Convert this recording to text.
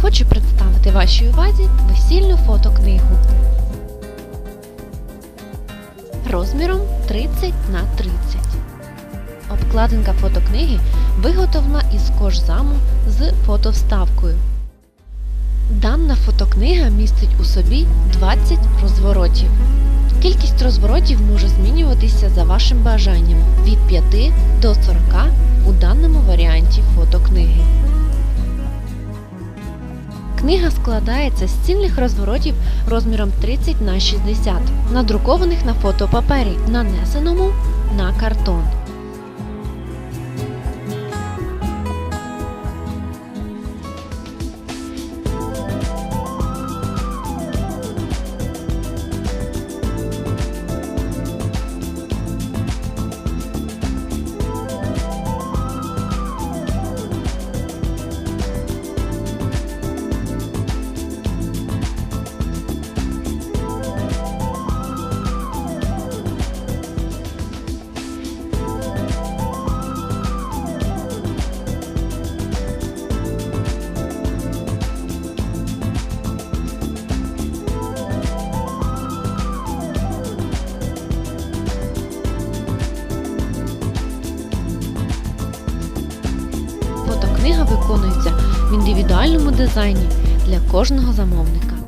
Хочу представити вашій увазі весільну фотокнигу розміром 30 на 30. Обкладинка фотокниги виготовлена із кожзаму з фотовставкою. Дана фотокнига містить у собі 20 розворотів. Кількість розворотів може змінюватися за вашим бажанням від 5 до 40 у даному Книга складається з цільних розворотів розміром 30 на 60, надрукованих на фотопапері, нанесеному на картон. Виконується в індивідуальному дизайні для кожного замовника.